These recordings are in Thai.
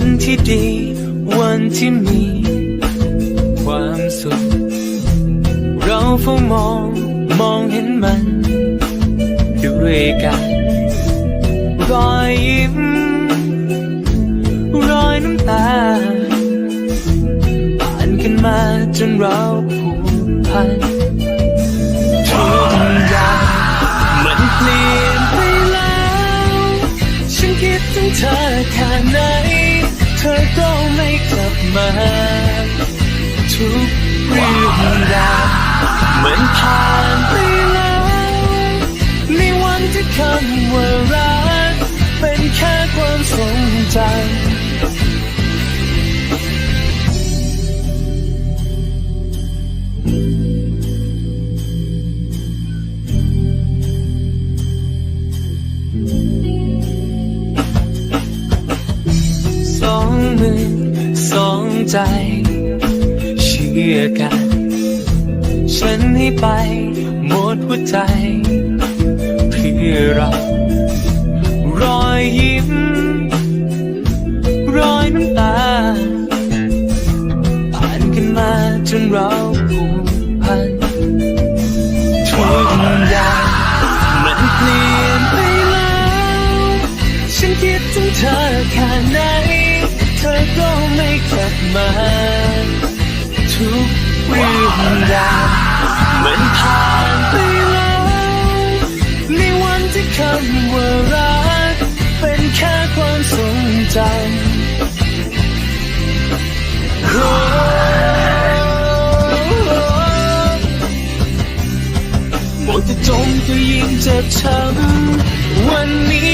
วันที่ดี วันที่มี ความสุข เราเฝ้ามอง มองเห็นมัน ด้วยกัน รอยยิ้ม รอยน้ำตา ผ่านกันมาจนเราผูกพันทุกอย่างมันเปลี่ยนไปแล้ว ฉันคิดถึงเธอแค่ไหน เธอก็ไม่กลับมา ทุกเรื่องราวเหมือนผ่านไปแล้วในวันที่คำว่ารัก เป็นแค่ความทรงจำ องมือสองใจ เชื่อกัน ฉันให้ไปหมดหัวใจ เพื่อเรารอยยิ้ม รอยน้ำตา ผ่านกันมาจนเราผูกพันทุกอย่างมันเปลี่ยนไปแล้ว ฉันคิดถึงเธอแค่ไหน เธอก็ไม่กลับมาทุกเรื่องราวมันผ่านไปแล้วในวันที่คำว่ารัก เป็นแค่ความทรงจำโอ้หมดจะจมก็ยิ่งเจ็บช้ำวันนี้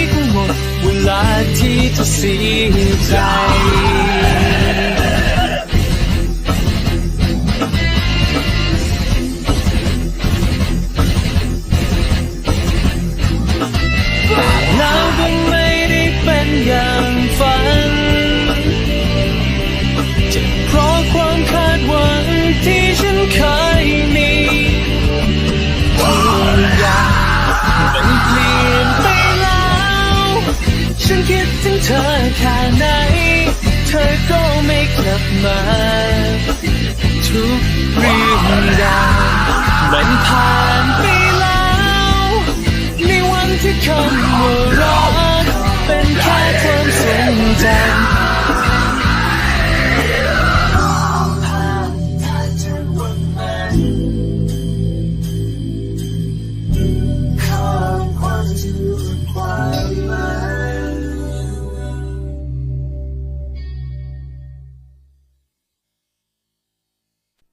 ก็หมดเวลาที่จะเสียใจ มัน